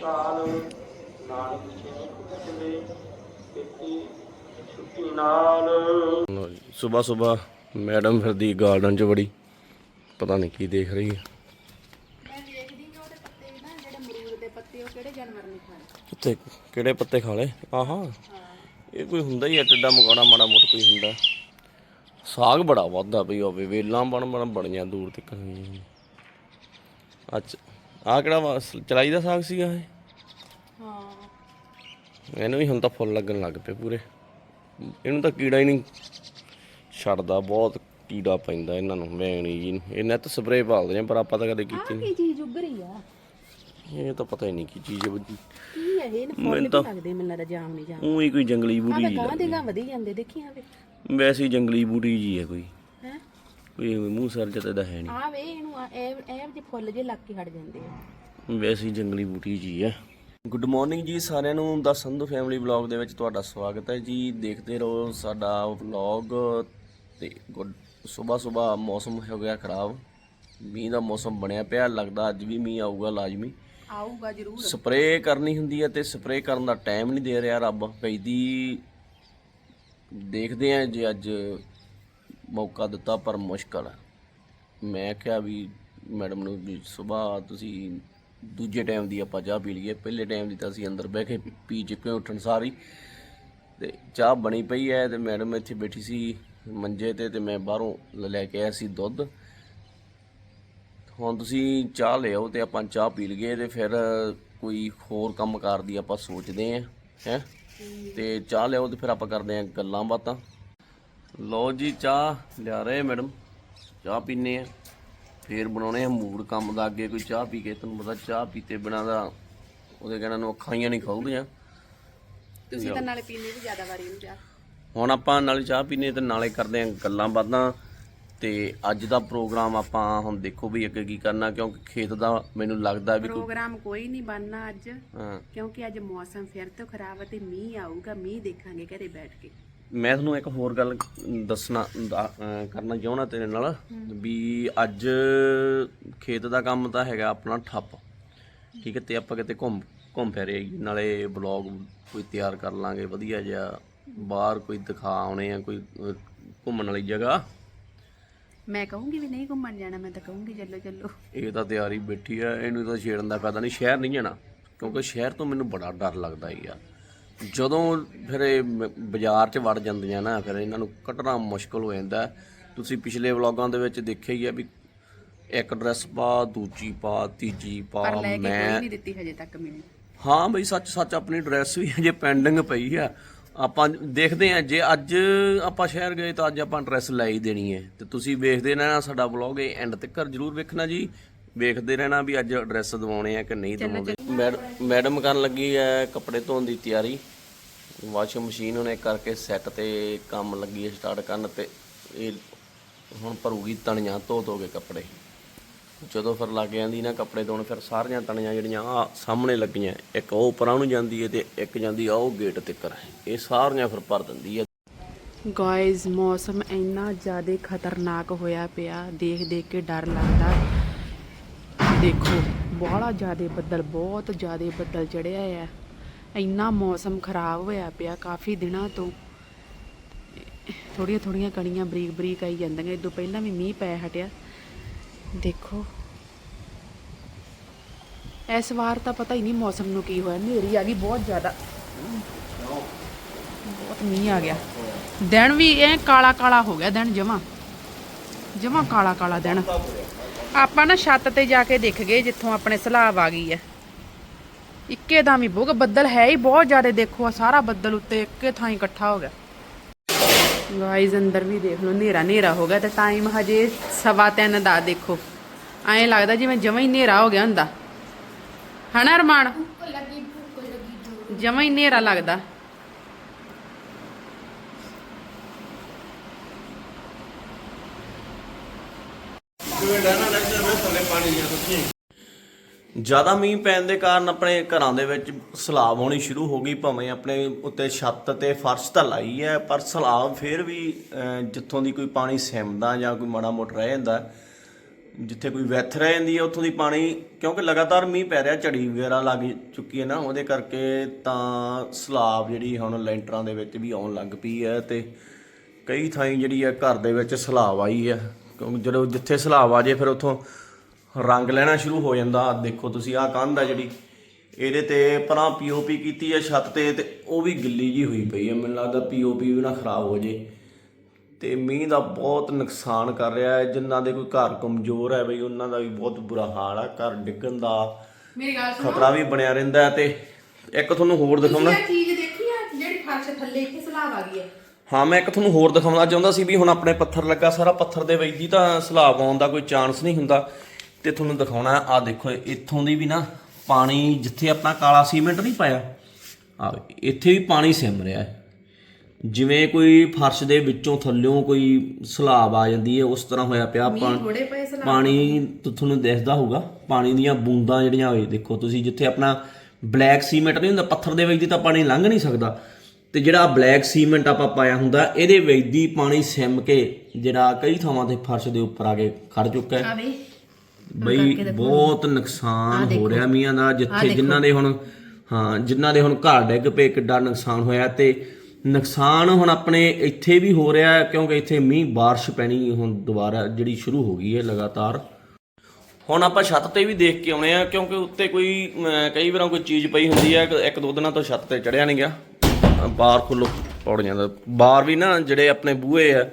ਕਾਲ ਨਾਨਕ ਕੀਤੀ ਛੁੱਟੀ ਨਾਲ। ਸਵੇਰ ਸਵੇਰ ਮੈਡਮ ਫਿਰਦੀ ਗਾਰਡਨ 'ਚ ਬੜੀ ਪਤਾ ਨਹੀਂ ਕੀ ਦੇਖ ਰਹੀ ਹੈ ਮੈਂ ਦੇਖਦੀ ਹਾਂ ਉਹਦੇ ਪੱਤੇ ਨਾ ਜਿਹੜੇ ਮਰੂਦ ਦੇ ਪੱਤੇ ਉਹ ਕਿਹੜੇ ਜਾਨਵਰ ਨੇ ਖਾਣੇ? ਕਿੱਥੇ ਕਿਹੜੇ ਪੱਤੇ ਖਾ ਲਏ? ਆਹਾ ਇਹ ਕੋਈ ਹੁੰਦਾ ਹੀ ਆ ਟੱਡਾ ਮਗਾਣਾ ਮਾੜਾ ਮੋਟਾ ਕੋਈ ਹੁੰਦਾ। ਸਾਗ ਬੜਾ ਵੱਧਦਾ ਪਈ ਹੋਵੇ ਵੇਲਾਂ ਬਣ ਬਣ ਬਣੀਆਂ ਦੂਰ ਤੱਕ। ਅੱਛਾ ਆ ਕਿਹੜਾ ਵਾ? ਚਲਾਈ ਦਾ ਸਾਗ ਸੀਗਾ ਇਹ? ਹਾਂ। ਇਹਨੂੰ ਵੀ ਹੁਣ ਤਾਂ ਫੁੱਲ ਲੱਗਣ ਲੱਗ ਪਏ ਪੂਰੇ। ਇਹਨੂੰ ਤਾਂ ਕੀੜਾ ਹੀ ਨਹੀਂ ਛੱਡਦਾ ਬਹੁਤ ਕੀੜਾ ਪੈਂਦਾ ਇਹਨਾਂ ਨੂੰ ਮੈਣੀ ਜੀ ਨੂੰ। ਇਹਨਾਂ ਤਾਂ ਸਪਰੇਅ ਭਾਲਦੇ ਆ ਪਰ ਆਪਾਂ ਤਾਂ ਕਦੇ ਕੀਤੀ ਨਹੀਂ। ਕੀ ਚੀਜ਼ ਉੱਗ ਰਹੀ ਆ? ਇਹ ਤਾਂ ਪਤਾ ਹੀ ਨਹੀਂ ਕੀ ਚੀਜ਼ ਹੈ ਕੀ ਹੈ ਇਹ? ਫੁੱਲ ਵੀ ਲੱਗਦੇ ਮੈਨੂੰ ਲੱਗਦਾ ਜਾਮ ਨਹੀਂ ਜਾਮ। ਉਹੀ ਕੋਈ ਜੰਗਲੀ ਬੂਟੀ ਜੀ ਗਾਂ ਦੇ ਗਾਂ ਵਧੀ ਜਾਂਦੇ ਦੇਖੀ ਆਵੇ ਵੈਸੇ ਹੀ ਜੰਗਲੀ ਬੂਟੀ ਜੀ ਹੈ ਕੋਈ। ਕੋਈ ਮੂੰਹ ਸਿਰ ਤਾਂ ਇਹਦਾ ਹੈ ਨਹੀਂ। ਆਵੇ ਇਹਨੂੰ ਆ- ਇਹ ਇਹ ਜੇ ਫੁੱਲ ਜੇ ਲੱਗ ਕੇ ਹਟ ਜਾਂਦੇ ਆ। ਵੈਸੇ ਹੀ ਜੰਗਲੀ ਬੂਟੀ ਜੀ ਹੈ। ਗੁੱਡ ਮਾਰਨਿੰਗ ਜੀ ਸਾਰਿਆਂ ਨੂੰ ਦਾ ਸੰਧੂ ਫੈਮਿਲੀ ਵਲੌਗ ਦੇ ਵਿੱਚ ਤੁਹਾਡਾ ਸਵਾਗਤ ਹੈ ਜੀ। ਦੇਖਦੇ ਰਹੋ ਸਾਡਾ ਵਲੌਗ ਤੇ ਗੁੱਡ ਸਵੇਰ ਸਵੇਰ ਮੌਸਮ ਹੋ ਗਿਆ ਖਰਾਬ। ਮੀਂਹ ਦਾ ਮੌਸਮ ਬਣਿਆ ਪਿਆ ਲੱਗਦਾ ਅੱਜ ਵੀ ਮੀਂਹ ਆਊਗਾ ਲਾਜ਼ਮੀ। ਆਊਗਾ ਜ਼ਰੂਰ। ਸਪਰੇਅ ਕਰਨੀ ਹੁੰਦੀ ਹੈ ਤੇ ਸਪਰੇਅ ਕਰਨ ਦਾ ਟਾਈਮ ਨਹੀਂ ਦੇ ਰਿਹਾ ਰੱਬ। ਪੈਦੀ ਦੇਖਦੇ ਆ ਜੇ ਅੱਜ ਮੌਕਾ ਦਿੱਤਾ, ਪਰ ਮੁਸ਼ਕਲ ਹੈ। ਮੈਂ ਕਿਹਾ ਵੀ ਮੈਡਮ ਨੂੰ ਵੀ ਸਵੇਰ ਤੁਸੀਂ ਦੂਜੇ ਟਾਈਮ ਦੀ ਆਪਾਂ ਚਾਹ ਪੀ ਲਈਏ। ਪਹਿਲੇ ਟਾਈਮ ਦੀ ਤਾਂ ਅਸੀਂ ਅੰਦਰ ਬਹਿ ਕੇ ਪੀ ਚੁੱਕੇ ਉੱਠਣ ਸਾਰੀ ਤੇ ਚਾਹ ਬਣੀ ਪਈ ਹੈ ਤੇ ਮੈਡਮ ਇੱਥੇ ਬੈਠੀ ਸੀ ਮੰਜੇ ਤੇ ਤੇ ਮੈਂ ਬਾਹਰੋਂ ਲ- ਲੈ ਕੇ ਆਇਆ ਸੀ ਦੁੱਧ। ਹੁਣ ਤੁਸੀਂ ਚਾਹ ਲਿਆਓ ਤੇ ਆਪਾਂ ਚਾਹ ਪੀ ਲਈਏ ਤੇ ਫਿਰ ਕੋਈ ਹੋਰ ਕੰਮ ਕਾਰ ਦੀ ਆਪਾਂ ਸੋਚਦੇ ਆਂ ਹੈ? ਤੇ ਚਾਹ ਲਿਆਓ ਤੇ ਫਿਰ ਆਪਾਂ ਕਰਦੇ ਆਂ ਗੱਲਾਂ ਬਾਤਾਂ। ਲਓ ਜੀ ਚਾਹ ਲਿਆ ਰਹੇ ਮੈਡਮ। ਚਾਹ ਪੀਨੇ ਆ। ਫੇਰ ਬਣਾਉਣੇ ਆ ਮੂਡ ਕੰਮ ਦਾ ਅੱਗੇ ਕੋਈ ਚਾਹ ਪੀ ਕੇ। ਤੁਹਾਨੂੰ ਪਤਾ ਚਾਹ ਪੀਤੇ ਬਿਨਾਂ ਦਾ ਉਹਦੇ ਕਹਿਣਾ ਨੂੰ ਅੱਖਾਂ ਹੀ ਨਹੀਂ ਖੋਲਦੀਆਂ। ਤੁਸੀਂ ਤਾਂ ਨਾਲੇ ਪੀਣੇ ਵੀ ਜ਼ਿਆਦਾ ਵਾਰੀ ਨੂੰ ਜਾ ਹੁਣ ਆਪਾਂ ਨਾਲੇ ਚਾਹ ਪੀਨੇ ਤੇ ਨਾਲੇ ਕਰਦੇ ਆਂ ਗੱਲਾਂ ਬਾਤਾਂ। ਤੇ ਅੱਜ ਦਾ ਪ੍ਰੋਗਰਾਮ ਆਪਾਂ ਹੁਣ ਦੇਖੋ ਵੀ ਅੱਗੇ ਕੀ ਕਰਨਾ ਕਿਉਂਕਿ ਖੇਤ ਦਾ ਮੈਨੂੰ ਲੱਗਦਾ ਵੀ ਪ੍ਰੋਗਰਾਮ ਕੋਈ ਨਹੀਂ ਬਣਨਾ ਅੱਜ। ਕਿਉਂਕਿ ਅੱਜ ਮੌਸਮ ਫਿਰ ਤੋਂ ਖਰਾਬ ਹੈ ਤੇ ਮੀਂਹ ਆਊਗਾ ਮੀਂਹ ਦੇਖਾਂਗੇ ਘਰੇ ਬੈਠ ਕੇ। ਮੈਂ ਤੁਹਾਨੂੰ ਇੱਕ ਹੋਰ ਗੱਲ ਦੱਸਣਾ ਅਹ ਕਰਨਾ ਚਾਹੁੰਦਾ ਤੇਰੇ ਨਾਲ ਵੀ ਅੱਜ ਖੇਤ ਦਾ ਕੰਮ ਤਾਂ ਹੈਗਾ ਆਪਣਾ ਠੱਪ। ਠੀਕ ਹੈ ਤੇ ਆਪਾਂ ਕਿਤੇ ਘੁੰਮ ਘੁੰਮ ਫਿਰ ਆਈਏ। ਨਾਲੇ ਵਲੌਗ ਕੋਈ ਤਿਆਰ ਕਰ ਲਾਂਗੇ ਵਧੀਆ ਜਿਹਾ। ਬਾਹਰ ਕੋਈ ਦਿਖਾ ਆਉਣੇ ਆ ਕੋਈ ਅਹ, ਘੁੰਮਣ ਵਾਲੀ ਜਗ੍ਹਾ। ਮੈਂ ਕਹੂੰਗੀ ਵੀ ਨਹੀਂ ਘੁੰਮਣ ਜਾਣਾ ਮੈਂ ਤਾਂ ਕਹੂੰਗੀ ਚੱਲੋ ਚੱਲੋ। ਇਹ ਤਾਂ ਤਿਆਰੀ ਬੈਠੀ ਆ ਇਹਨੂੰ ਤਾਂ ਛੇੜਨ ਦਾ ਫਾਇਦਾ ਨਹੀਂ ਸ਼ਹਿਰ ਨਹੀਂ ਜਾਣਾ। ਕਿਉਂਕਿ ਸ਼ਹਿਰ ਤੋਂ ਮੈਨੂੰ ਬੜਾ ਡਰ ਲੱਗਦਾ ਹੀ ਆ। ਜਦੋਂ ਫਿਰ ਇਹ ਬਾਜ਼ਾਰ 'ਚ ਵੜ ਜਾਂਦੀਆਂ ਨਾ ਫਿਰ ਇਹਨਾਂ ਨੂੰ ਕੱਢਣਾ ਮੁਸ਼ਕਲ ਹੋ ਜਾਂਦਾ। ਹੈ। ਤੁਸੀਂ ਪਿਛਲੇ ਵਲੌਗਾਂ ਦੇ ਵਿੱਚ ਦੇਖਿਆ ਹੀ ਆ ਵੀ ਇੱਕ ਡਰੈਸ ਪਾ ਦੂਜੀ ਪਾ ਤੀਜੀ ਪਾ ਪਰ ਲੈ ਕੇ ਕੋਈ ਮੈਂ ਨਹੀਂ ਦਿੱਤੀ ਹਜੇ ਤੱਕ ਮੈਨੂੰ। ਹਾਂ ਬਈ ਸੱਚ ਸੱਚ ਆਪਣੀ ਡਰੈਸ ਵੀ ਹਜੇ ਪੈਂਡਿੰਗ ਪਈ ਆ। ਆਪਾਂ ਦੇਖਦੇ ਆ ਜੇ ਅੱਜ ਆਪਾਂ ਸ਼ਹਿਰ ਗਏ ਤਾਂ ਅੱਜ ਆਪਾਂ ਡਰੈਸ ਲੈ ਹੀ ਦੇਣੀ ਹੈ। ਤੇ ਤੁਸੀਂ ਵੇਖਦੇ ਰਹਿਣਾ ਸਾਡਾ ਵਲੌਗ ਇਹ ਐਂਡ ਤੱਕ ਜਰੂਰ ਵੇਖਣਾ ਜੀ। ਵੇਖਦੇ ਰਹਿਣਾ ਵੀ ਅੱਜ ਡਰੈਸ ਦਵਾਉਣੇ ਆ ਕਿ ਨਹੀਂ ਦਵਾਉਂਦੇ ਮੈਡ- ਮੈਡਮ ਕਰਨ ਲੱਗੀ ਹੈ ਕੱਪੜੇ ਧੋਣ ਦੀ ਤਿਆਰੀ। ਵਾਸ਼ਿੰਗ ਮਸ਼ੀਨ ਉਹਨੇ ਕਰਕੇ ਸੈੱਟ ਤੇ ਕੰਮ ਲੱਗੀ ਹੈ ਸਟਾਰਟ ਕਰਨ ਤੇ। ਇਹ ਹੁਣ ਭਰੂਗੀ ਤਣੀਆਂ ਧੋ ਧੋ ਕੇ ਕੱਪੜੇ। ਜਦੋਂ ਫਿਰ ਲੱਗ ਜਾਂਦੀ ਨਾ ਕੱਪੜੇ ਧੋਣ ਫਿਰ ਸਾਰੀਆਂ ਤਣੀਆਂ ਜਿਹੜੀਆਂ ਆ ਸਾਹਮਣੇ ਲੱਗੀਆਂ। ਇੱਕ ਉਹ ਪਰਾਂ ਨੂੰ ਜਾਂਦੀ ਹੈ ਤੇ ਇੱਕ ਜਾਂਦੀ ਆ ਉਹ ਗੇਟ ਤੱਕਰ ਇਹ ਸਾਰੀਆਂ ਫਿਰ ਭਰ ਦਿੰਦੀ ਹੈ ਗਾਇਜ਼ ਮੌਸਮ ਇੰਨਾ ਜ਼ਿਆਦਾ ਖਤਰਨਾਕ ਹੋਇਆ ਪਿਆ। ਦੇਖ ਦੇਖ ਕੇ ਡਰ ਲੱਗਦਾ। ਦੇਖੋ ਬਹੁਤ ਜ਼ਿਆਦਾ ਬੱਦਲ, ਬਹੁਤ ਜ਼ਿਆਦਾ ਬੱਦਲ ਚੜਿਆ ਆ। ਇੰਨਾ ਮੌਸਮ ਖਰਾਬ ਹੋਇਆ ਪਿਆ ਕਾਫੀ ਦਿਨਾਂ ਤੋਂ। ਥੋੜੀਆਂ ਥੋੜੀਆਂ ਕਣੀਆਂ ਬਰੀਕ ਬਰੀਕ ਆਈ ਜਾਂਦੀਆਂ ਇਦੋਂ ਪਹਿਲਾਂ ਵੀ ਮੀਂਹ ਪੈ ਹਟਿਆ। ਦੇਖੋ, ਇਸ ਵਾਰ ਤਾਂ ਪਤਾ ਹੀ ਨਹੀਂ ਮੌਸਮ ਨੂੰ ਕੀ ਹੋਇਆ, ਹਨੇਰੀ ਆ ਗਈ ਬਹੁਤ ਜ਼ਿਆਦਾ। ਬਹੁਤ ਮੀਂਹ ਆ ਗਿਆ। ਦਿਨ ਵੀ ਇਹ ਕਾਲਾ ਕਾਲਾ ਹੋ ਗਿਆ ਦਿਨ ਜਮਾ। ਜਮਾ ਕਾਲਾ ਕਾਲਾ ਦਿਨ। ਆਪਾਂ ਨਾ ਛੱਤ ਤੇ ਜਾ ਕੇ ਦੇਖ ਗਏ ਜਿੱਥੋਂ ਆਪਣੇ ਸਲਾਬ ਆ ਗਈ ਐ ਇੱਕੇ ਦਾ ਵੀ ਬੁਗ ਬੱਦਲ ਹੈ ਹੀ ਬਹੁਤ ਜ਼ਿਆਦਾ ਦੇਖੋ ਆ ਸਾਰਾ ਬੱਦਲ ਉੱਤੇ ਇੱਕੇ ਥਾਂ ਹੀ ਇਕੱਠਾ ਹੋ ਗਿਆ। ਗਾਇਜ਼ ਅੰਦਰ ਵੀ ਦੇਖ ਲਓ ਹਨੇਰਾ ਹਨੇਰਾ ਹੋ ਗਿਆ ਤੇ ਟਾਈਮ ਹਜੇ ਸਵਾ ਤਿੰਨ ਦਾ ਦੇਖੋ। ਐਂ ਲੱਗਦਾ ਜਿਵੇਂ ਜਮਾ ਹੀ ਹਨੇਰਾ ਹੋ ਗਿਆ ਹੁੰਦਾ। ਹਨਾ ਅਰਮਾਨ ਜਮਾ ਹੀ ਹਨੇਰਾ ਲੱਗਦਾ। ਜ਼ਿਆਦਾ ਮੀਂਹ ਪੈਣ ਦੇ ਕਾਰਨ ਆਪਣੇ ਘਰਾਂ ਦੇ ਵਿੱਚ ਸਲਾਬ ਹੋਣੀ ਸ਼ੁਰੂ ਹੋ ਗਈ, ਭਾਵੇਂ ਆਪਣੇ ਉੱਤੇ ਛੱਤ ਤੇ ਫਰਸ਼ ਤਾਂ ਲਾਈ ਹੈ, ਪਰ ਸਲਾਬ ਫੇਰ ਵੀ ਜਿੱਥੋਂ ਦੀ ਕੋਈ ਪਾਣੀ ਸਿਮਦਾ ਜਾਂ ਕੋਈ ਮਾੜਾ ਮੋਟਾ ਰਹਿ ਜਾਂਦਾ, ਜਿੱਥੇ ਕੋਈ ਵੈਥ ਰਹਿ ਜਾਂਦੀ ਹੈ, ਉੱਥੋਂ ਦੀ ਪਾਣੀ, ਕਿਉਂਕਿ ਲਗਾਤਾਰ ਮੀਂਹ ਪੈ ਰਿਹਾ, ਝੜੀ ਵਗੈਰਾ ਲੱਗ ਚੁੱਕੀ ਹੈ ਨਾ, ਉਹਦੇ ਕਰਕੇ ਤਾਂ ਸਲਾਬ ਜਿਹੜੀ ਹੁਣ ਲੈਂਟਰਾਂ ਦੇ ਵਿੱਚ ਵੀ ਆਉਣ ਲੱਗ ਪਈ ਹੈ ਤੇ ਕਈ ਥਾਈਂ ਜਿਹੜੀ ਹੈ ਘਰ ਦੇ ਵਿੱਚ ਸਲਾਬ ਆਈ ਹੈ। ਕਿਉਂਕਿ ਜਦੋਂ ਜਿੱਥੇ ਸਲਾਬ ਆ ਜੇ ਫਿਰ ਉੱਥੋਂ ਰੰਗ ਲੈਣਾ ਸ਼ੁਰੂ ਹੋ ਜਾਂਦਾ। ਆਹ ਦੇਖੋ ਤੁਸੀਂ ਆਹ ਕੰਧ ਆ ਜਿਹੜੀ ਇਹਦੇ ਤੇ ਪਰਾਂ ਪੀਓਪੀ ਕੀਤੀ ਹੈ ਛੱਤ ਤੇ ਤੇ ਉਹ ਵੀ ਗਿੱਲੀ ਜੀ ਹੋਈ ਪਈ ਹੈ ਮੈਨੂੰ ਲੱਗਦਾ ਪੀਓਪੀ ਵੀ ਨਾ ਖਰਾਬ ਹੋ ਜੇ। ਤੇ ਮੀਂਹ ਦਾ ਬਹੁਤ ਨੁਕਸਾਨ ਕਰ ਰਿਹਾ ਹੈ। ਜਿਨ੍ਹਾਂ ਦੇ ਕੋਈ ਘਰ ਕਮਜ਼ੋਰ ਹੈ ਬਈ ਉਹਨਾਂ ਦਾ ਵੀ ਬਹੁਤ ਬੁਰਾ ਹਾਲ ਹੈ ਘਰ ਡਿੱਗਣ ਦਾ ਮੇਰੀ ਗੱਲ ਖਤਰਾ ਵੀ ਬਣਿਆ ਰਹਿੰਦਾ ਹੈ। ਤੇ ਇੱਕ ਤੁਹਾਨੂੰ ਹੋਰ ਦਿਖਾਉਣਾ। ਇਹ ਚੀਜ਼ ਦੇਖੀ ਆ ਜਿਹੜੀ ਫਰਸ਼ ਥੱਲੇ ਇੱਥੇ ਸਲਾਬ ਆ ਗਈ ਹੈ? ਹਾਂ ਮੈਂ ਇੱਕ ਤੁਹਾਨੂੰ ਹੋਰ ਦਿਖਾਉਣਾ ਚਾਹੁੰਦਾ ਸੀ ਵੀ ਹੁਣ ਆਪਣੇ ਪੱਥਰ ਲੱਗਾ ਸਾਰਾ ਪੱਥਰ ਦੇ ਵਿੱਚ ਦੀ ਤਾਂ ਸਲਾਬ ਆਉਣ ਦਾ ਕੋਈ ਚਾਂਸ ਨਹੀਂ ਹੁੰਦਾ। ਤੇ ਤੁਹਾਨੂੰ ਦਿਖਾਉਣਾ ਆ ਦੇਖੋ ਇੱਥੋਂ ਦੀ ਵੀ ਨਾ ਪਾਣੀ ਜਿੱਥੇ ਆਪਣਾ ਕਾਲਾ ਸੀਮੈਂਟ ਨਹੀਂ ਪਾਇਆ ਆ ਇੱਥੇ ਵੀ ਪਾਣੀ ਸਿਮ ਰਿਹਾ ਹੈ। ਜਿਵੇਂ ਕੋਈ ਫਰਸ਼ ਦੇ ਵਿੱਚੋਂ ਥੱਲਿਓਂ ਕੋਈ ਸਲਾਬ ਆ ਜਾਂਦੀ ਹੈ ਉਸ ਤਰ੍ਹਾਂ ਹੋਇਆ ਪਿਆ। ਪਾਣੀ ਤੁਹਾਨੂੰ ਦਿਖਦਾ ਹੋਊਗਾ ਪਾਣੀ ਦੀਆਂ ਬੂੰਦਾਂ ਜਿਹੜੀਆਂ ਹੋਏ ਦੇਖੋ ਤੁਸੀਂ ਜਿੱਥੇ ਆਪਣਾ ਬਲੈਕ ਸੀਮੈਂਟ ਨਹੀਂ ਹੁੰਦਾ ਪੱਥਰ ਦੇ ਵਿੱਚ ਦੀ ਤਾਂ ਪਾਣੀ ਲੰਘ ਨਹੀਂ ਸਕਦਾ। ਤੇ ਜਿਹੜਾ ਬਲੈਕ ਸੀਮੈਂਟ ਆਪਾਂ ਪਾਇਆ ਹੁੰਦਾ ਇਹਦੇ ਵਿੱਚ ਦੀ ਪਾਣੀ ਸਿਮ ਕੇ ਜਿਹੜਾ ਕਈ ਥਾਵਾਂ ਤੇ ਫਰਸ਼ ਦੇ ਉੱਪਰ ਆ ਕੇ ਖੜ ਚੁੱਕਾ ਹੈ। ਬਈ ਬਹੁਤ ਨੁਕਸਾਨ ਹੋ ਰਿਹਾ ਮੀਆਂ ਦਾ ਜਿੱਥੇ ਜਿਨ੍ਹਾਂ ਦੇ ਹੁਣ ਹਾਂ ਜਿਨ੍ਹਾਂ ਦੇ ਹੁਣ ਘਰ ਡਿੱਗ ਪਏ ਕਿੱਡਾ ਨੁਕਸਾਨ ਹੋਇਆ ਤੇ ਨੁਕਸਾਨ ਹੁਣ ਆਪਣੇ ਇੱਥੇ ਵੀ ਹੋ ਰਿਹਾ ਕਿਉਂਕਿ ਇੱਥੇ ਮੀਂਹ ਬਾਰਿਸ਼ ਪੈਣੀ ਹੁਣ ਦੁਬਾਰਾ ਜਿਹੜੀ ਸ਼ੁਰੂ ਹੋ ਗਈ ਹੈ ਲਗਾਤਾਰ। ਹੁਣ ਆਪਾਂ ਛੱਤ ਤੇ ਵੀ ਦੇਖ ਕੇ ਆਉਣੇ ਆ ਕਿਉਂਕਿ ਉੱਤੇ ਕੋਈ ਅਮ, ਕਈ ਵਾਰਾਂ ਕੋਈ ਚੀਜ਼ ਪਈ ਹੁੰਦੀ ਹੈ ਇੱਕ- ਦੋ ਦਿਨਾਂ ਤੋਂ ਛੱਤ ਤੇ ਚੜਿਆ ਨਹੀਂ ਗਿਆ। ਬਾਹਰ ਖੁੱਲੋ ਪੌੜ ਜਾਂਦਾ। ਬਾਹਰ ਵੀ ਨਾ ਜਿਹੜੇ ਆਪਣੇ ਬੂਹੇ ਆ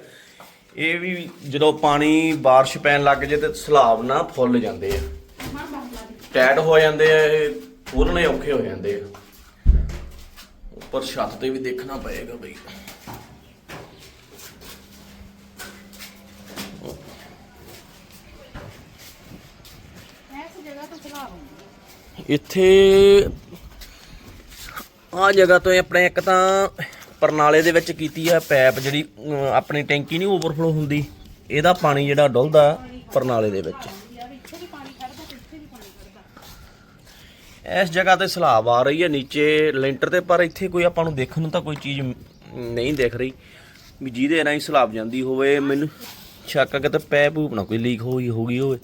ਇਹ ਵੀ ਜਦੋਂ ਪਾਣੀ ਬਾਰਿਸ਼ ਪੈਣ ਲੱਗ ਜੇ ਤੇ ਸਲਾਬ ਨਾ ਫੁੱਲ ਜਾਂਦੇ ਆ। ਟੈਟ ਹੋ ਜਾਂਦੇ ਆ ਇਹ ਖੋਲਣੇ ਔਖੇ ਹੋ ਜਾਂਦੇ ਆ। ਉੱਪਰ ਛੱਤ ਤੇ ਵੀ ਦੇਖਣਾ ਪਏਗਾ ਬਈ। ਇੱਥੇ ਆਹ ਜਗ੍ਹਾ ਤੋਂ ਆਪਣੇ ਇੱਕ ਤਾਂ ਪਰਨਾਲੇ ਦੇ ਵਿੱਚ ਕੀਤੀ ਆ ਪੈਪ ਜਿਹੜੀ ਆਪਣੀ ਟੈਂਕੀ ਨਹੀਂ ਓਵਰਫਲੋ ਹੁੰਦੀ, ਇਹਦਾ ਪਾਣੀ ਜਿਹੜਾ ਡੁੱਲਦਾ ਪਰਨਾਲੇ ਦੇ ਵਿੱਚ। ਇਸ ਜਗ੍ਹਾ ਤੇ ਸਲਾਬ ਆ ਰਹੀ ਹੈ ਨੀਚੇ, ਲੈਂਟਰ ਤੇ, ਪਰ ਇੱਥੇ ਕੋਈ ਆਪਾਂ ਨੂੰ ਦੇਖਣ ਨੂੰ ਤਾਂ ਕੋਈ ਚੀਜ਼ ਨਹੀਂ ਦਿਖ ਰਹੀ, ਵੀ ਜਿਹਦੇ ਨਾਲ ਹੀ ਸਲਾਬ ਜਾਂਦੀ ਹੋਵੇ, ਮੈਨੂੰ ਸ਼ੱਕ ਆ ਕਿ ਤੇ ਪੈਪ ਨਾ ਕੋਈ ਲੀਕ ਹੋਈ ਹੋ ਗਈ ਹੋਵੇ।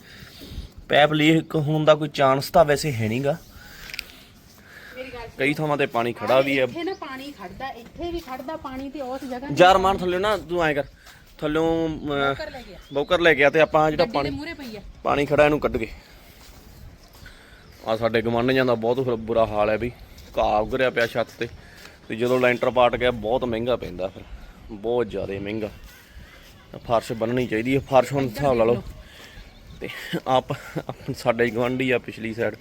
ਪੈਪ ਲੀਕ ਹੋਣ ਦਾ ਕੋਈ ਚਾਂਸ ਤਾਂ ਵੈਸੇ ਹੈ ਨਹੀਂਗਾ ਕਈ ਥਾਵਾਂ ਤੇ ਪਾਣੀ ਖੜਾ ਵੀ ਹੈ। ਇੱਥੇ ਨਾ ਪਾਣੀ ਖੜਦਾ ਇੱਥੇ ਵੀ ਖੜਦਾ ਪਾਣੀ ਤੇ ਉਸ ਜਗ੍ਹਾ ਯਾਰ ਮਾਰ ਥੱਲੇ ਨਾ ਤੂੰ ਐ ਕਰ। ਥੱਲੋਂ ਕਰ ਲੈ ਗਿਆ ਬੌਕਰ ਲੈ ਗਿਆ ਤੇ ਆਪਾਂ ਜਿਹੜਾ ਪਾਣੀ ਪਈ ਆ। ਪਾਣੀ ਖੜਾ ਇਹਨੂੰ ਕੱਢ ਕੇ। ਆ ਸਾਡੇ ਗਵਾਂਢੀਆਂ ਦਾ ਬਹੁਤ ਬੁਰਾ ਹਾਲ ਹੈ ਵੀ ਘਾਹ ਉਗਰਿਆ ਪਿਆ ਛੱਤ ਤੇ। ਤੇ ਜਦੋਂ ਲੈਂਟਰ ਪਾਟ ਗਿਆ ਬਹੁਤ ਮਹਿੰਗਾ ਪੈਂਦਾ ਫਿਰ। ਬਹੁਤ ਜ਼ਿਆਦਾ ਮਹਿੰਗਾ। ਫਰਸ਼ ਬੰਨਣੀ ਚਾਹੀਦੀ ਹੈ। ਫਰਸ਼ ਹੁਣ ਹਿਸਾਬ ਲਾ ਲਓ। ਤੇ ਆਪ ਆਪ- ਸਾਡੇ ਗਵਾਂਢੀ ਆ ਪਿਛਲੀ ਸਾਈਡ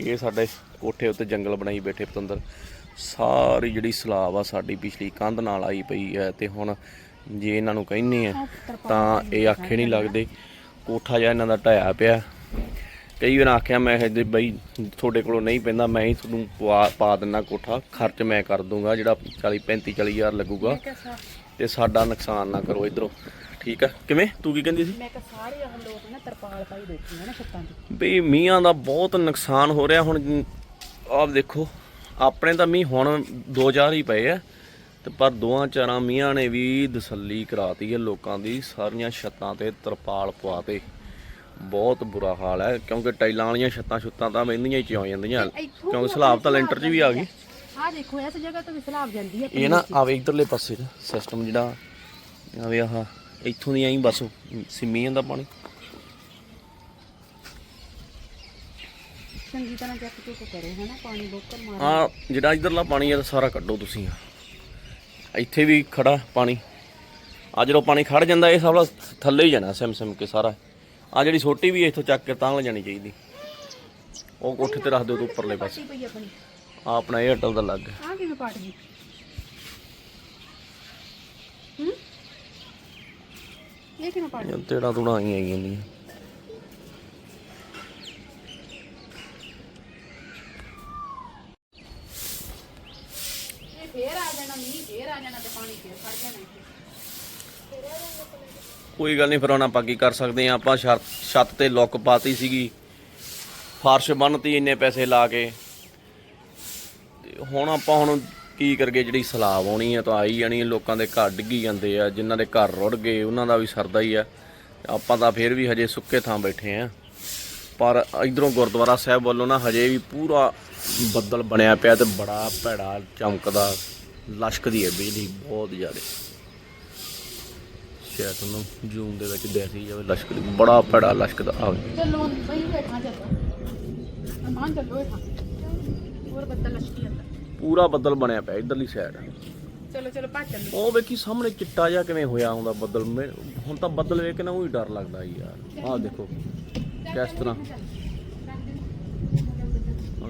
ਇਹ ਸਾਡੇ ਕੋਠੇ ਉੱਤੇ ਜੰਗਲ ਬਣਾਈ ਬੈਠੇ ਪਤੰਦਰ। ਸਾਰੀ ਜਿਹੜੀ ਸਲਾਬ ਆ ਸਾਡੀ ਪਿਛਲੀ ਕੰਧ ਨਾਲ ਆਈ ਪਈ ਹੈ ਤੇ ਹੁਣ ਜੇ ਇਹਨਾਂ ਨੂੰ ਕਹਿੰਨੇ ਆ ਤਾਂ ਇਹ ਆਖੇ ਨਹੀਂ ਲੱਗਦੇ। ਕੋਠਾ ਜਿਹਾ ਇਹਨਾਂ ਦਾ ਢਾਇਆ ਪਿਆ। ਕਈ ਵਾਰ ਆਖਿਆ ਮੈਂ ਜੀ ਬਈ ਤੁਹਾਡੇ ਕੋਲੋਂ ਨਹੀਂ ਪੈਂਦਾ ਮੈਂ ਹੀ ਤੁਹਾਨੂੰ ਪਾ ਦਿੰਦਾ ਕੋਠਾ। ਖਰਚ ਮੈਂ ਕਰ ਦੂੰਗਾ ਜਿਹੜਾ 40 35 40 ਹਜ਼ਾਰ ਲੱਗੂਗਾ। ਤੇ ਸਾਡਾ ਨੁਕਸਾਨ ਨਾ ਕਰੋ ਇਧਰੋਂ। ਠੀਕ ਆ। ਕਿਵੇਂ? ਤੂੰ ਕੀ ਕਹਿੰਦੀ ਸੀ? ਮੈਂ ਕਿਹਾ ਸਾਰੇ ਆਹ ਲੋਕ ਨਾ ਤਰਪਾਲ ਪਾਈ ਬੈਠੇ ਆ ਨਾ ਛੱਤਾਂ ਤੇ ਬਈ ਮੀਂਹਾਂ ਦਾ ਬਹੁਤ ਨੁਕਸਾਨ ਹੋ ਰਿਹਾ ਹੁਣ। ਆਪ ਦੇਖੋ ਆਪਣੇ ਤਾਂ ਮੀਂਹ ਹੁਣ ਦੋ ਚਾਰ ਹੀ ਪਏ ਆ ਤੇ ਪਰ ਦੋਆਂ ਚਾਰਾਂ ਮੀਂਹਾਂ ਨੇ ਵੀ ਦਸੱਲੀ ਕਰਾਤੀ ਹੈ ਲੋਕਾਂ ਦੀ ਸਾਰੀਆਂ ਛੱਤਾਂ ਤੇ ਤਰਪਾਲ ਪਵਾਤੇ ਬਹੁਤ ਬੁਰਾ ਹਾਲ ਹੈ ਕਿਉਂਕਿ ਟਾਈਲਾਂ ਵਾਲੀਆਂ ਛੱਤਾਂ ਛੁੱਤਾਂ ਤਾਂ ਮਹਿੰਦੀਆਂ ਹੀ ਚੌਂ ਜਾਂਦੀਆਂ। ਕਿਉਂਕਿ ਸਲਾਬ ਤਾਂ ਲੈਂਟਰ 'ਚ ਵੀ ਆ ਗਈ। ਆ। ਦੇਖੋ ਇਸ ਜਗ੍ਹਾ ਤੋਂ ਵੀ ਸਲਾਬ ਜਾਂਦੀ ਹੈ ਇਹ ਨਾ ਆਵੇ ਇਧਰਲੇ ਪਾਸੇ ਦਾ ਸਿਸਟਮ ਜਿਹੜਾ ਆਵੇ ਆਹ। ਇੱਥੋਂ ਦੀ ਐਂ ਬਸ ਸਿੰਮੀ ਜਾਂਦਾ ਪਾਣੀ। ਚੰਗੀ ਤਰ੍ਹਾਂ ਚੈੱਕ ਚੁੱਕ ਕਰੋ ਹਨਾ ਪਾਣੀ ਬੋਕਰ ਮਾਰ ਆ ਜਿਹੜਾ ਇਧਰਲਾ ਪਾਣੀ ਹੈ ਸਾਰਾ ਕੱਢੋ ਤੁਸੀਂ। ਇੱਥੇ ਵੀ ਖੜਾ ਪਾਣੀ। ਆ ਜਦੋਂ ਪਾਣੀ ਖੜ ਜਾਂਦਾ ਇਹ ਸਭ ਥੱਲੇ ਹੀ ਜਾਣਾ ਸਿਮ ਸਿਮ ਕੇ ਸਾਰਾ। ਆ ਜਿਹੜੀ ਛੋਟੀ ਵੀ ਇੱਥੋਂ ਚੱਕ ਕੇ ਤਾਂ ਲੈ ਜਾਣੀ ਚਾਹੀਦੀ। ਉਹ ਕੋਠੇ ਤੇ ਰੱਖ ਦਿਓ ਤੂੰ ਉੱਪਰਲੇ ਪਾਸੇ। ਆ ਆਪਣਾ। ਏਅਰਟੈਲ ਦਾ ਲੱਗ। ਆ ਕਿਵੇਂ ਪਾਟ ਗਈ? ਇਹ ਕਿਵੇਂ ਪਾਟ ਗਈ ਤੇੜਾ ਤੁੜਾ ਆਈ ਆਈ ਜਾਂਦੀਆਂ ਇਹ ਫੇਰ ਆ ਜਾਣਾ ਮੀਂਹ ਫੇਰ ਆ ਜਾਣਾ ਤੇ ਪਾਣੀ ਫੇਰ ਖੜ ਜਾਣਾ ਇੱਥੇ। ਕੋਈ ਗੱਲ ਨਹੀਂ ਫਿਰ ਹੁਣ ਆਪਾਂ ਕੀ ਕਰ ਸਕਦੇ ਆ ਆਪਾਂ ਛੱਤ ਛੱਤ ਤੇ ਲੁੱਕ ਪਾਤੀ ਸੀਗੀ। ਫਰਸ਼ ਬੰਨਤੀ ਇੰਨੇ ਪੈਸੇ ਲਾ ਕੇ। ਤੇ ਹੁਣ ਆਪਾਂ ਹੁਣ ਕੀ ਕਰਕੇ ਜਿਹੜੀ ਸਲਾਬ ਆਉਣੀ ਹੈ ਤਾਂ ਆਈ ਜਾਣੀ ਹੈ ਲੋਕਾਂ ਦੇ ਘਰ ਡਿੱਗੀ ਜਾਂਦੇ ਆ, ਜਿਨ੍ਹਾਂ ਦੇ ਘਰ ਰੁੜ ਗਏ, ਉਹਨਾਂ ਦਾ ਵੀ ਸਰਦਾ ਹੀ ਆ। ਆਪਾਂ ਤਾਂ ਫੇਰ ਵੀ ਹਜੇ ਸੁੱਕੇ ਥਾਂ ਬੈਠੇ ਆ। ਪਰ ਇਧਰੋਂ ਗੁਰਦੁਆਰਾ ਸਾਹਿਬ ਵੱਲੋਂ ਨਾ ਹਜੇ ਵੀ ਪੂਰਾ ਬੱਦਲ ਬਣਿਆ ਪਿਆ ਤੇ ਬੜਾ ਭੈੜਾ, ਚਮਕਦਾ ਲਸ਼ਕਦੀ ਹੈ ਬਿਜਲੀ ਬਹੁਤ ਜ਼ਿਆਦਾ। ਸ਼ਾਇਦ ਤੁਹਾਨੂੰ ਜੂਮ ਦੇ ਵਿੱਚ ਦੇਖ ਹੀ ਜਾਵੇ ਲਸ਼ਕਦੀ ਬੜਾ ਭੈੜਾ ਲਸ਼ਕਦਾ ਆਵੇ ਚੱਲੋ ਬਈ ਬੈਠਾ ਚੱਲੋ। ਮਾਂ ਚੱਲੋ, ਬੈਠਾ। ਹੋਰ ਬੱਦਲ ਲਸ਼ਕੀ ਜਾਂਦਾ। ਪੂਰਾ ਬੱਦਲ ਬਣਿਆ ਪਿਆ ਇਧਰਲੀ ਸਾਈਡ ਚਲੋ ਚਲੋ ਭੱਜ ਚੱਲੋ ਉਹ ਵੇਖੀ ਸਾਹਮਣੇ ਚਿੱਟਾ ਜਿਹਾ ਕਿਵੇਂ ਹੋਇਆ ਹੁੰਦਾ ਬੱਦਲ। ਮੈਂ- ਹੁਣ ਤਾਂ ਬੱਦਲ ਵੇਖ ਕੇ ਨਾ ਉਹੀ ਡਰ ਲੱਗਦਾ ਯਾਰ। ਆਹ ਦੇਖੋ ਕਿਸ ਤਰ੍ਹਾਂ। ਆਹ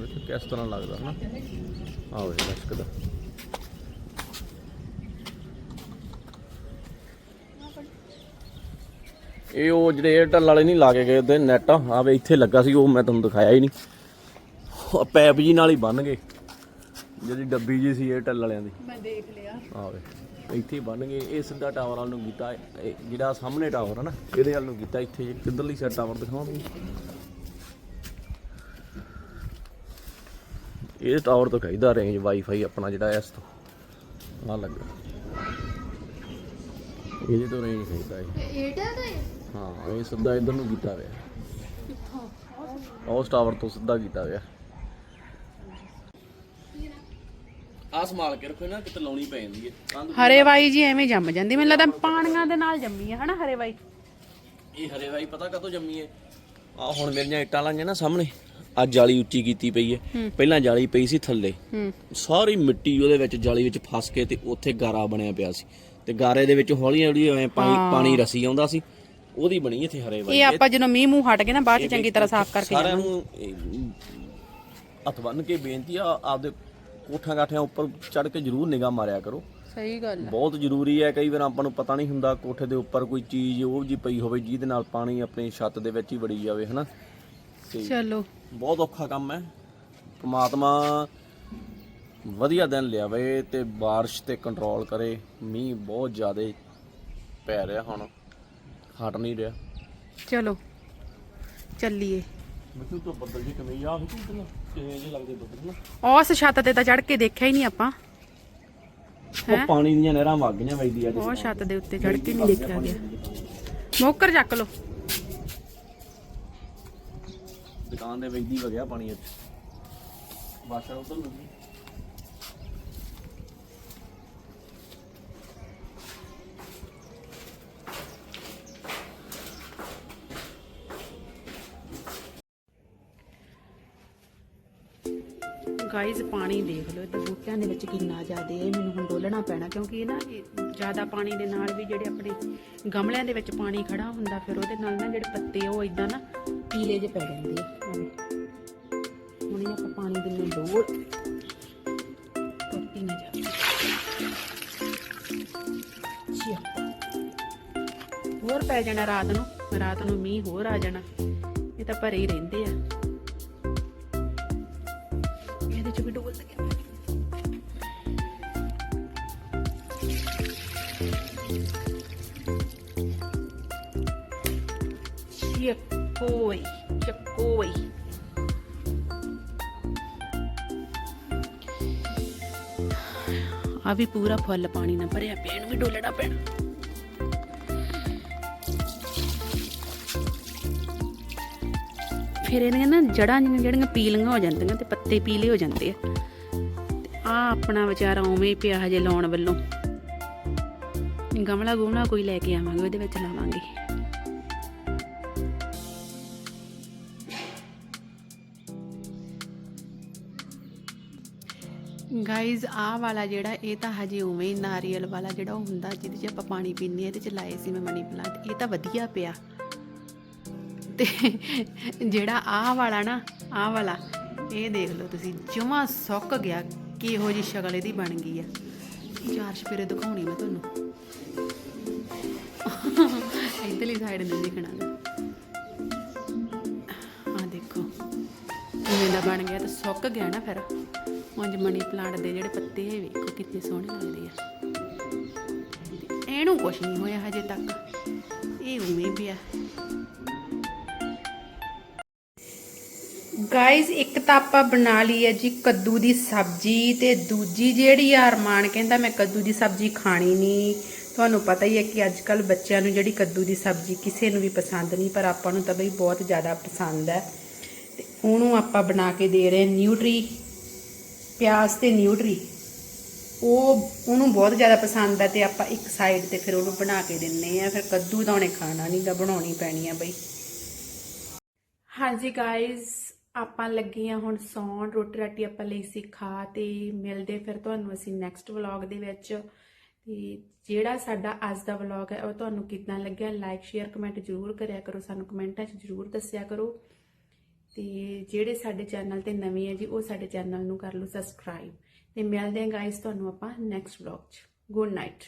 ਦੇਖੋ ਕਿਸ ਤਰ੍ਹਾਂ ਲੱਗਦਾ ਹਨਾ? ਆਹ ਵੇ ਲਸ਼ਕਦਾ ਇਹ ਉਹ ਜਿਹੜੇ ਏਅਰਟੈਲ ਵਾਲੇ ਨਹੀਂ ਲਾ ਕੇ ਗਏ ਉਹਦੇ ਨੈਟ ਆਵੇ ਇੱਥੇ ਲੱਗਾ ਸੀ ਉਹ ਮੈਂ ਤੁਹਾਨੂੰ ਦਿਖਾਇਆ ਹੀ ਨਹੀਂ। ਉਹ ਪੈਪ ਜੀ ਨਾਲ ਹੀ ਬੰਨ ਗਏ। ਜਿਹੜੀ ਡੱਬੀ ਜੀ ਸੀ ਏਅਰਟੈਲ ਵਾਲਿਆਂ ਦੀ। ਮੈਂ ਦੇਖ ਲਿਆ। ਆਵੇ ਇੱਥੇ ਬਣ ਗਏ ਇਹ ਸਿੱਧਾ ਟਾਵਰ ਵੱਲ ਨੂੰ ਕੀਤਾ ਇਹ ਜਿਹੜਾ ਸਾਹਮਣੇ ਟਾਵਰ ਹੈ ਨਾ ਇਹਦੇ ਵੱਲ ਨੂੰ ਕੀਤਾ ਇੱਥੇ ਕਿੱਧਰਲੀ ਸਾਈਡ ਟਾਵਰ ਦਿਖਾਵਾਂ ਤੁਹਾਨੂੰ ਇਹ ਟਾਵਰ ਤੋਂ ਚਾਹੀਦਾ ਰੇਂਜ ਵਾਈਫਾਈ ਆਪਣਾ ਜਿਹੜਾ ਇਸ ਤੋਂ ਆ ਲੱਗਾ। ਇਹਦੇ ਤੋਂ ਰੇਂਜ ਚਾਹੀਦਾ ਹੈ ਏਅਰਟੈਲ ਦਾ ਹਾਂ? ਇਹ ਸਿੱਧਾ ਇਧਰ ਨੂੰ ਕੀਤਾ ਹੋਇਆ। ਉਸ ਟਾਵਰ ਤੋਂ ਸਿੱਧਾ ਕੀਤਾ ਹੋਇਆ। ਆ ਸੰਭਾਲ ਕੇ ਰੱਖੋ ਨਾ ਕਿਤੇ ਲਾਉਣੀ ਪੈ ਜਾਂਦੀ ਹੈ। ਹਰੇਵਾਈ ਜੀ ਐਵੇਂ ਜੰਮ ਜਾਂਦੀ ਮੈਨੂੰ ਲੱਗਦਾ ਪਾਣੀਆਂ ਦੇ ਨਾਲ ਜੰਮੀ ਹੈ ਹਨਾ ਹਰੇਵਾਈ ਇਹ ਹਰੇ ਭਾਈ ਪਤਾ ਕਦੋਂ ਜੰਮੀ ਹੈ? ਆ ਹੁਣ ਮੇਰੀਆਂ ਇੱਟਾਂ ਲਾਈਆਂ ਨਾ ਸਾਹਮਣੇ ਅੱਜ ਜਾਲੀ ਉੱਚੀ ਕੀਤੀ ਪਈ ਹੈ। ਪਹਿਲਾਂ ਜਾਲੀ ਪਈ ਸੀ ਥੱਲੇ। ਹੂੰ। ਸਾਰੀ ਮਿੱਟੀ ਉਹਦੇ ਵਿੱਚ ਜਾਲੀ ਵਿੱਚ ਫਸ ਕੇ ਤੇ ਉੱਥੇ ਗਾਰਾ ਬਣਿਆ ਪਿਆ ਸੀ। ਤੇ ਗਾਰੇ ਦੇ ਵਿੱਚ ਹੌਲੀ ਹੌਲੀ ਐਵੇਂ ਪਾਣੀ ਪਾਣੀ ਰਸੀ ਆਉਂਦਾ ਸੀ। ਉਹਦੀ ਬਣੀ ਇੱਥੇ ਹਰੇ ਭਾਈ ਇਹ ਆਪਾਂ ਜਦੋਂ ਮੀਂਹ ਮੂੰਹ ਹਟ ਗਏ ਨਾ ਬਾਅਦ ਚ ਚੰਗੀ ਤਰ੍ਹਾਂ ਸਾਫ਼ ਕਰਕੇ ਸਾਰਿਆਂ ਨੂੰ ਹੱਥ ਬੰਨ ਕੇ ਬੇਨਤੀ ਆ ਆਪਦੇ ਕੋਠਾਂ ਕਾਠਿਆਂ ਉੱਪਰ ਚੜ ਕੇ ਜ਼ਰੂਰ ਨਿਗਾਹ ਮਾਰਿਆ ਕਰੋ ਸਹੀ ਗੱਲ ਬਹੁਤ ਜ਼ਰੂਰੀ ਹੈ ਕਈ ਵਾਰ ਆਪਾਂ ਨੂੰ ਪਤਾ ਨਹੀਂ ਹੁੰਦਾ ਕੋਠੇ ਦੇ ਉੱਪਰ ਕੋਈ ਚੀਜ਼ ਉਹ ਜੀ ਪਈ ਹੋਵੇ ਜਿਹਦੇ ਨਾਲ ਪਾਣੀ ਆਪਣੀ ਛੱਤ ਦੇ ਵਿੱਚ ਹੀ ਵੜੀ ਜਾਵੇ ਹਨਾ ਤੇ ਚਲੋ ਬਹੁਤ ਔਖਾ ਕੰਮ ਹੈ ਪ੍ਰਮਾਤਮਾ ਵਧੀਆ ਦਿਨ ਲਿਆਵੇ ਤੇ بارش ਤੇ ਕੰਟਰੋਲ ਕਰੇ ਮੀਂਹ ਬਹੁਤ ਜ਼ਿਆਦਾ ਪੈ ਰਿਹਾ ਹੁਣ ਹਟ ਨਹੀਂ ਰਿਹਾ ਚਲੋ ਚੱਲੀਏ ਮੈਨੂੰ ਤਾਂ ਬੱਦਲ ਜੀ ਕਿਵੇਂ ਆ ਕਿਵੇਂ ਕਿਵੇਂ ਜੇ ਲੱਗਦੇ ਬੱਦਲ ਨਾ। ਉਸ ਛੱਤ ਤੇ ਤਾਂ ਚੜ ਕੇ ਦੇਖਿਆ ਹੀ ਨਹੀਂ ਆਪਾਂ। ਉਹ ਪਾਣੀ ਦੀਆਂ ਨਹਿਰਾਂ ਵਗ ਗਈਆਂ ਵੈਦੀ ਅੱਜ ਉਹ ਛੱਤ ਦੇ ਉੱਤੇ ਚੜ ਕੇ ਨਹੀਂ ਦੇਖਿਆ ਗਿਆ। ਮੋਕਰ ਚੱਕ ਲੋ ਦੁਕਾਨ ਦੇ ਵੈਦੀ ਵਗਿਆ ਪਾਣੀ ਅੱਜ ਵਾਸ਼ਰ ਉਧਰ ਨੂੰ। ਗਾਈਜ਼ ਪਾਣੀ ਦੇਖ ਲਓ ਇੱਧਰ ਬੂਟਿਆਂ ਦੇ ਵਿੱਚ ਕਿੰਨਾ ਜ਼ਿਆਦਾ ਹੈ ਮੈਨੂੰ ਹੁਣ ਡੋਲਣਾ ਪੈਣਾ, ਕਿਉਂਕਿ ਇਹ ਨਾ ਜ਼ਿਆਦਾ ਪਾਣੀ ਦੇ ਨਾਲ ਵੀ ਜਿਹੜੇ ਆਪਣੇ ਗਮਲਿਆਂ ਦੇ ਵਿੱਚ ਪਾਣੀ ਖੜਾ ਹੁੰਦਾ, ਫਿਰ ਉਹਦੇ ਨਾਲ ਨਾ ਜਿਹੜੇ ਪੱਤੇ ਉਹ ਇਦਾਂ ਨਾ ਪੀਲੇ ਜਿਹੇ ਪੈ ਜਾਂਦੇ ਆ। ਹੁਣ ਆਪਾਂ ਪਾਣੀ ਦਿੰਨੇ ਡੋਲ ਟੁੱਟੀ ਨਾ ਜਾਵੇ। ਚਿਆ ਹੋਰ ਪੈ ਜਾਣਾ ਰਾਤ ਨੂੰ ਰਾਤ ਨੂੰ ਮੀਂਹ ਹੋਰ ਆ ਜਾਣਾ, ਇਹ ਤਾਂ ਭਰੇ ਹੀ ਰਹਿੰਦੇ ਆ। ਚੱਕੋਈ ਚੱਕੋਈ ਆ ਵੀ ਪੂਰਾ ਫੁੱਲ ਪਾਣੀ ਨਾਲ ਭਰਿਆ ਪਿਆ, ਇਹਨੂੰ ਵੀ ਡੋਲਣਾ ਪੈਣਾ। ਫਿਰ ਇਹਦੀਆਂ ਨਾ ਜੜਾਂ ਜਿਹੀਆਂ ਜਿਹੜੀਆਂ ਪੀਲੀਆਂ ਹੋ ਜਾਂਦੀਆਂ ਤੇ ਪੱਤੇ ਪੀਲੇ ਹੋ ਜਾਂਦੇ ਆ। ਆ ਆਪਣਾ ਵਿਚਾਰਾ ਉਵੇਂ ਪਿਆ ਹਜੇ ਲਾਉਣ ਵੱਲੋਂ। ਗਮਲਾ ਗੁਮਲਾ ਕੋਈ ਲੈ ਕੇ ਆਵਾਂਗੇ, ਉਹਦੇ ਵਿੱਚ ਲਾਵਾਂਗੇ। ਗਾਈਜ਼ ਆਹ ਵਾਲਾ ਜਿਹੜਾ, ਇਹ ਤਾਂ ਹਜੇ ਉਵੇਂ ਹੀ ਨਾਰੀਅਲ ਵਾਲਾ ਜਿਹੜਾ ਉਹ ਹੁੰਦਾ, ਜਿਹਦੇ 'ਚ ਆਪਾਂ ਪਾਣੀ ਪੀਂਦੇ ਆ ਇਹਦੇ 'ਚ ਲਾਏ ਸੀ ਮੈਂ ਮਨੀ ਪਲਾਂਟ ਇਹ ਤਾਂ ਵਧੀਆ ਪਿਆ। ਤੇ ਜਿਹੜਾ ਆਹ ਵਾਲਾ ਨਾ, ਆਹ ਵਾਲਾ, ਇਹ ਦੇਖ ਲਓ ਤੁਸੀਂ, ਜਮਾ ਸੁੱਕ ਗਿਆ, ਕਿਹੋ ਜੀ ਸ਼ਕਲ ਇਹਦੀ ਬਣ ਗਈ ਆ। ਚਾਰ ਸਪੇਰੇ ਦਿਖਾਉਣੀ ਮੈਂ ਤੁਹਾਨੂੰ। ਇਧਰਲੀ ਸਾਈਡ ਨੂੰ ਦੇਖਣਾ। ਆ ਦੇਖੋ ਇਵੇਂ ਦਾ ਬਣ ਗਿਆ ਤਾਂ ਸੁੱਕ ਗਿਆ ਨਾ ਫਿਰ। ਉਂਝ ਮਨੀ ਪਲਾਂਟ ਦੇ ਜਿਹੜੇ ਪੱਤੇ ਇਹ ਵੇਖੋ ਕਿੰਨੇ ਸੋਹਣੇ ਲੱਗਦੇ ਆ। ਇਹਨੂੰ ਕੁਛ ਨਹੀਂ ਹੋਇਆ ਹਜੇ ਤੱਕ। ਇਹ ਉਵੇਂ ਪਿਆ ਗਾਇਜ਼ ਇੱਕ ਤਾਂ ਆਪਾਂ ਬਣਾ ਲਈ ਹੈ ਜੀ ਕੱਦੂ ਦੀ ਸਬਜ਼ੀ ਤੇ ਦੂਜੀ ਜਿਹੜੀ ਆ ਅਰਮਾਨ ਕਹਿੰਦਾ ਮੈਂ ਕੱਦੂ ਦੀ ਸਬਜ਼ੀ ਖਾਣੀ ਨਹੀਂ। ਤੁਹਾਨੂੰ ਪਤਾ ਹੀ ਹੈ ਕਿ ਅੱਜ ਕੱਲ ਬੱਚਿਆਂ ਨੂੰ ਜਿਹੜੀ ਕੱਦੂ ਦੀ ਸਬਜ਼ੀ ਕਿਸੇ ਨੂੰ ਵੀ ਪਸੰਦ ਨਹੀਂ, ਪਰ ਆਪਾਂ ਨੂੰ ਤਾਂ ਬਈ ਬਹੁਤ ਜ਼ਿਆਦਾ ਪਸੰਦ ਹੈ। ਤੇ ਉਹਨੂੰ ਆਪਾਂ ਬਣਾ ਕੇ ਦੇ ਰਹੇ ਨਿਊਟਰੀ ਪਿਆਜ਼ ਤੇ ਨਿਊਟਰੀ। ਉਹ ਉਹਨੂੰ ਬਹੁਤ ਜ਼ਿਆਦਾ ਪਸੰਦ ਹੈ ਤੇ ਆਪਾਂ ਇੱਕ ਸਾਈਡ ਤੇ ਫਿਰ ਉਹਨੂੰ ਬਣਾ ਕੇ ਦਿੰਨੇ ਆ। ਫਿਰ ਕੱਦੂ ਤਾਂ ਉਹਨੇ ਖਾਣਾ ਨਹੀਂ ਗਾ ਬਣਾਉਣੀ ਪੈਣੀ ਆ ਬਈ। ਹਾਂਜੀ ਗਾਇਜ਼ ਆਪਾਂ ਲੱਗੇ ਲੱਗੀਆਂ ਹੁਣ ਸੌਣ। ਰੋਟੀ ਰਾਟੀ ਆਪਾਂ ਲਈ ਸੀ ਖਾ ਤੇ ਮਿਲਦੇ ਫਿਰ ਤੁਹਾਨੂੰ ਅਸੀਂ ਨੈਕਸਟ ਵਲੌਗ ਦੇ ਵਿੱਚ। ਤੇ ਜਿਹੜਾ ਸਾਡਾ ਅੱਜ ਦਾ ਵਲੌਗ ਹੈ ਉਹ ਤੁਹਾਨੂੰ ਕਿੱਦਾਂ ਲੱਗਿਆ? ਲਾਈਕ ਸ਼ੇਅਰ ਕਮੈਂਟ ਜ਼ਰੂਰ ਕਰਿਆ ਕਰੋ। ਸਾਨੂੰ ਕਮੈਂਟਾਂ 'ਚ ਜ਼ਰੂਰ ਦੱਸਿਆ ਕਰੋ। ਤੇ ਜਿਹੜੇ ਸਾਡੇ ਚੈਨਲ ਤੇ ਨਵੇਂ ਹੈ ਜੀ, ਉਹ ਸਾਡੇ ਚੈਨਲ ਨੂੰ ਕਰ ਲਓ ਸਬਸਕ੍ਰਾਈਬ ਤੇ ਮਿਲਦੇ ਹਾਂ ਗਾਇਜ਼ ਤੁਹਾਨੂੰ ਆਪਾਂ ਨੈਕਸਟ ਵਲੌਗ 'ਚ। Good night